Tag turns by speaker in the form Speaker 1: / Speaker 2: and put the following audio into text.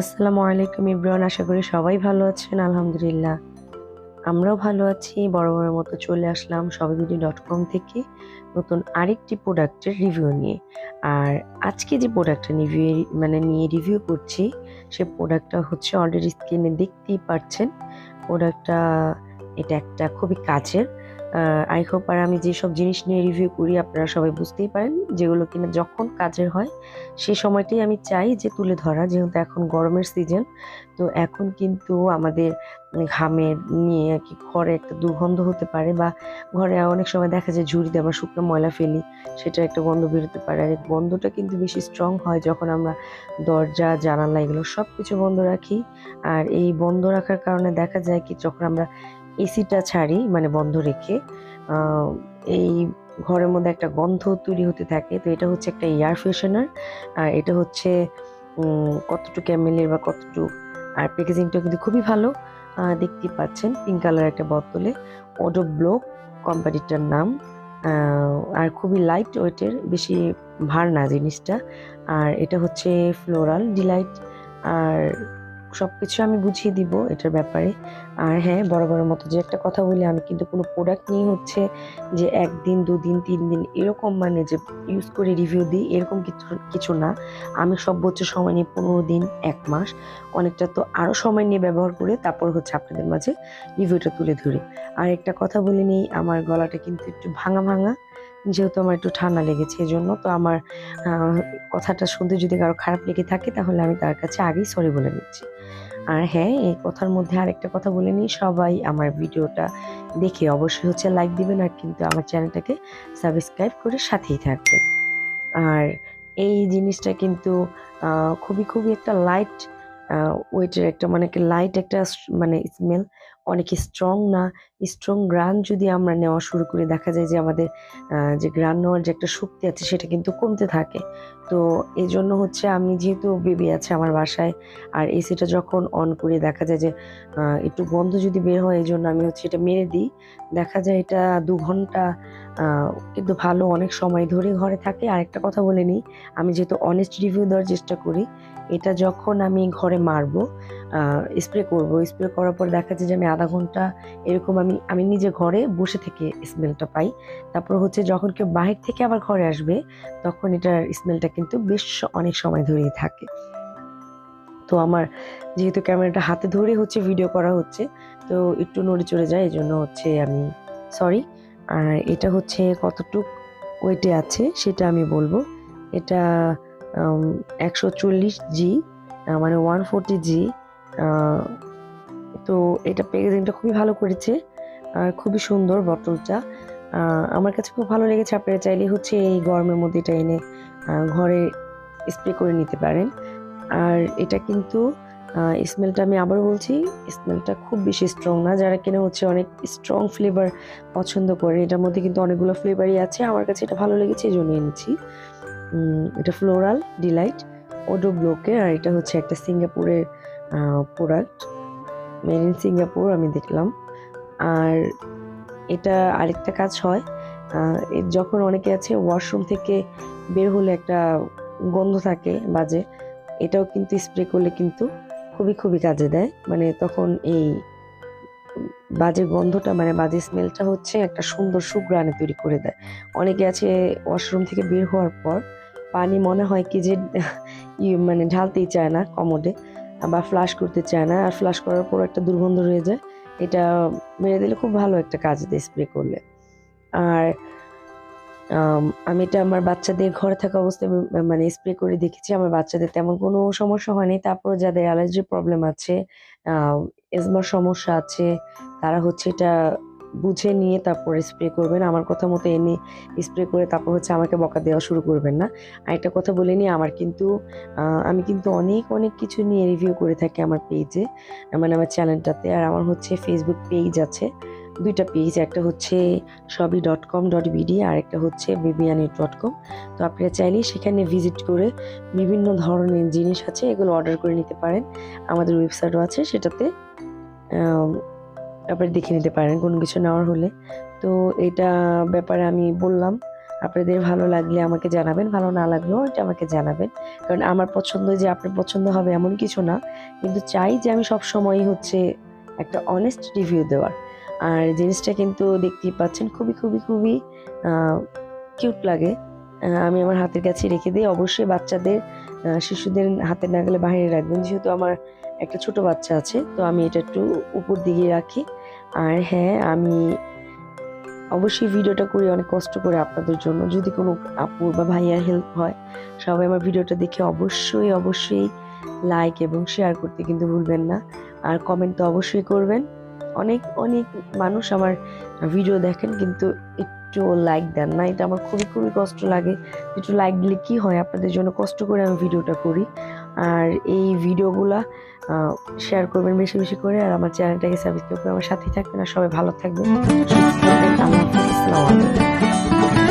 Speaker 1: আসসালামু আলাইকুম ইব্রান আশা করি সবাই ভালো আছেন, আলহামদুলিল্লাহ। আমরাও ভালো আছি, বড় বড় মতো চলে আসলাম সবাইবিডি ডট কম থেকে নতুন আরেকটি প্রোডাক্টের রিভিউ নিয়ে। আর আজকে যে প্রোডাক্টটা রিভিউ মানে নিয়ে রিভিউ করছি, সে প্রোডাক্টটা হচ্ছে অলরেডি স্ক্রিনে দেখতেই পাচ্ছেন প্রোডাক্টটা, এটা একটা খুবই কাজের আই হোপ আর আমি যেসব জিনিস নিয়ে রিভিউ করি, আপনারা সবাই বুঝতেই পারেন, যেগুলো কিনা যখন কাজের হয়, সে সময়টাই আমি চাই যে তুলে ধরা, যেহেতু এখন গরমের সিজন তো এখন কিন্তু আমাদের ঘামের নিয়ে আর কি ঘরে একটা দুর্গন্ধ হতে পারে বা ঘরে অনেক সময় দেখা যায় ঝুড়িতে আমরা শুকনো ময়লা ফেলি, সেটা একটা গন্ধ বেরোতে পারে। আর গন্ধটা কিন্তু বেশি স্ট্রং হয় যখন আমরা দরজা, জানালা এগুলো সব কিছু বন্ধ রাখি। আর এই বন্ধ রাখার কারণে দেখা যায় কি যখন আমরা এসিটা ছাড়ি মানে বন্ধ রেখে এই ঘরের মধ্যে একটা গন্ধ তৈরি হতে থাকে। তো এটা হচ্ছে একটা এয়ার ফ্রেশনার আর এটা হচ্ছে কতটুকু এমএলের বা কতটুকু আর প্যাকেজিংটা কিন্তু খুবই ভালো। দেখতে পাচ্ছেন পিঙ্ক কালার একটা বোতলে। ওডো ব্লো কোম্পানিটার নাম। আর খুবই লাইট ওয়েটের বেশি ভার না জিনিসটা। আর এটা হচ্ছে ফ্লোরাল ডিলাইট আর সব কিছু আমি বুঝিয়ে দিব এটার ব্যাপারে। আর হ্যাঁ বড় বড় মতো যে একটা কথা বলি, আমি কিন্তু কোনো প্রোডাক্ট নিয়ে হচ্ছে যে একদিন, দুদিন তিন দিন এরকম মানে যে ইউজ করে রিভিউ দিই, এরকম কিছু কিছু না। আমি সর্বোচ্চ সময় নিয়ে পনেরো দিন, এক মাস। অনেকটা তো আরও সময় নিয়ে ব্যবহার করে তারপর হচ্ছে আপনাদের মাঝে রিভিউটা তুলে ধরে। আর একটা কথা বলে নেই, আমার গলাটা কিন্তু একটু ভাঙা ভাঙা। যেহেতু আমার একটু ঠান্ডা লেগেছে এই জন্য তো আমার কথাটা শুনতে যদি কারও খারাপ লেগে থাকে, তাহলে আমি তার কাছে আগেই সরি বলে নিচ্ছি। আর হ্যাঁ এই কথার মধ্যে আরেকটা কথা বলে নিই, সবাই আমার ভিডিওটা দেখে অবশ্যই হচ্ছে লাইক দিবেন আর কিন্তু আমার চ্যানেলটাকে সাবস্ক্রাইব করে সাথেই থাকবেন। আর এই জিনিসটা কিন্তু খুবই খুবই একটা লাইট ওয়েটের একটা মানে লাইট একটা মানে স্মেল অনেক স্ট্রং না স্ট্রং গ্রান যদি আমরা নেওয়া শুরু করি, দেখা যায় যে আমাদের যে গ্রান নেওয়ার যে একটা শক্তি আছে, সেটা কিন্তু কমতে থাকে। তো এই জন্য হচ্ছে আমি যেহেতু বেবি আছে আমার বাসায়, আর এসিটা যখন অন করে, দেখা যায় যে একটু গন্ধ যদি বের হয় এই জন্য আমি হচ্ছে এটা মেরে দিই। দেখা যায় এটা দু ঘণ্টা কিন্তু ভালো অনেক সময় ধরে ঘরে থাকে। আর একটা কথা বলে নিই, আমি যেহেতু অনেস্ট রিভিউ দেওয়ার চেষ্টা করি এটা যখন আমি ঘরে মারবো স্প্রে করব স্প্রে করার পর দেখা যায় যে আমি আধা ঘণ্টা এরকম আমি আমি নিজে ঘরে বসে থেকে স্মেলটা পাই। তারপর হচ্ছে যখন কেউ বাহির থেকে আবার ঘরে আসবে, তখন এটার স্মেলটা কিন্তু বেশ অনেক সময় ধরেই থাকে। তো আমার যেহেতু ক্যামেরাটা হাতে ধরে হচ্ছে ভিডিও করা হচ্ছে, তো একটু নড়ে চড়ে যায় এই জন্য হচ্ছে আমি সরি আর এটা হচ্ছে কতটুক ওয়েটে আছে সেটা আমি বলব। এটা একশো চল্লিশ জি মানে ওয়ান ফোরটি জি তো এটা প্যাকেজিংটা খুবই ভালো করেছে, আর খুবই সুন্দর বটলটা আমার কাছে খুব ভালো লেগেছে, আপনারা চাইলে হচ্ছে এই গরমের মধ্যে এটা এনে ঘরে স্প্রে করে নিতে পারেন। আর এটা কিন্তু স্মেলটা আমি আবার বলছি স্মেলটা খুব বেশি স্ট্রং না, যারা কিনা হচ্ছে অনেক স্ট্রং ফ্লেভার পছন্দ করে, এটার মধ্যে কিন্তু অনেকগুলো ফ্লেভারই আছে, আমার কাছে এটা ভালো লেগেছে, এই জন্য এনেছি। এটা ফ্লোরাল ডিলাইট ওডো ব্লকের আর এটা হচ্ছে একটা সিঙ্গাপুরের প্রোডাক্ট মেড ইন সিঙ্গাপুর আমি দেখলাম। আর এটা আরেকটা কাজ হয় যখন অনেকে আছে ওয়াশরুম থেকে বের হলে একটা গন্ধ থাকে বাজে, এটাও কিন্তু স্প্রে করলে কিন্তু খুবই খুবই কাজে দেয়। মানে তখন এই বাজে গন্ধটা মানে বাজে স্মেলটা হচ্ছে একটা সুন্দর সুগ্রানে তৈরি করে দেয়। অনেকে আছে ওয়াশরুম থেকে বের হওয়ার পর পানি মনে হয় কি যে মানে ঢালতেই চায় না কমোডে বা ফ্লাশ করতে চায় না। আর ফ্লাশ করার পর একটা দুর্গন্ধ রয়ে যায়। এটা মেরে দিলে খুব ভালো একটা কাজ দেয় স্প্রে করলে। আর, আমি এটা আমার বাচ্চাদের ঘরে থাকা অবস্থায় মানে স্প্রে করে দেখেছি। আমার বাচ্চাদের তেমন কোনো সমস্যা হয়নি। তারপর যাদের অ্যালার্জির প্রবলেম আছে এজমার সমস্যা আছে, তারা হচ্ছে এটা বুঝে নিয়ে তারপর স্প্রে করবেন। আমার কথা মতো এনে স্প্রে করে তারপর হচ্ছে আমাকে বকা দেওয়া শুরু করবেন না। আর একটা কথা বলে নিই, আমার কিন্তু আমি কিন্তু অনেক অনেক কিছু নিয়ে রিভিউ করে থাকি আমার পেজে মানে আমার চ্যানেলটাতে আর আমার হচ্ছে ফেসবুক পেজ আছে, দুইটা পেজ একটা হচ্ছে সবই ডট কম ডট বিডি আর একটা হচ্ছে বিবিয়ানি ডট কম তো আপনারা চাইলেই সেখানে ভিজিট করে বিভিন্ন ধরনের জিনিস আছে, এগুলো অর্ডার করে নিতে পারেন। আমাদের ওয়েবসাইটও আছে, সেটাতে আপনারা দেখে নিতে পারেন, কোনো কিছু নেওয়ার হলে। তো এটা ব্যাপারে আমি বললাম, আপনাদের ভালো লাগলে আমাকে জানাবেন, ভালো না লাগলেও এটা আমাকে জানাবেন। কারণ আমার পছন্দ যে আপনার পছন্দ হবে এমন কিছু না, কিন্তু চাই যে আমি সব সময় হচ্ছে একটা অনেস্ট রিভিউ দেওয়ার। আর জিনিসটা কিন্তু দেখতেই পাচ্ছেন, খুবই খুবই খুবই কিউট লাগে। আমি আমার হাতের কাছে রেখে দিই। অবশ্যই বাচ্চাদের শিশুদের হাতে না গেলে বাইরে রাখবেন। যেহেতু আমার একটা ছোট বাচ্চা আছে, তো আমি এটা একটু উপর দিকে রাখি। আর হ্যাঁ আমি অবশ্যই ভিডিওটা করি, অনেক কষ্ট করে আপনাদের জন্য। যদি কোনো আপুর বা ভাইয়ার হেল্প হয়, সবাই আমার ভিডিওটা দেখে অবশ্যই অবশ্যই লাইক এবং শেয়ার করতে কিন্তু ভুলবেন না। আর কমেন্ট তো অবশ্যই করবেন। অনেক অনেক মানুষ আমার ভিডিও দেখেন কিন্তু একটু লাইক দেন না। এটা আমার খুবই খুবই কষ্ট লাগে। একটু লাইক দিলে কি হয়? আপনাদের জন্য কষ্ট করে আমি ভিডিওটা করি। আর এই ভিডিওগুলো শেয়ার করবেন বেশি বেশি করে। আর আমার চ্যানেলটাকে সাবস্ক্রাইব করে আমার সাথেই থাকবেন। আর সবাই ভালো থাকবেন আসসালামু আলাইকুম।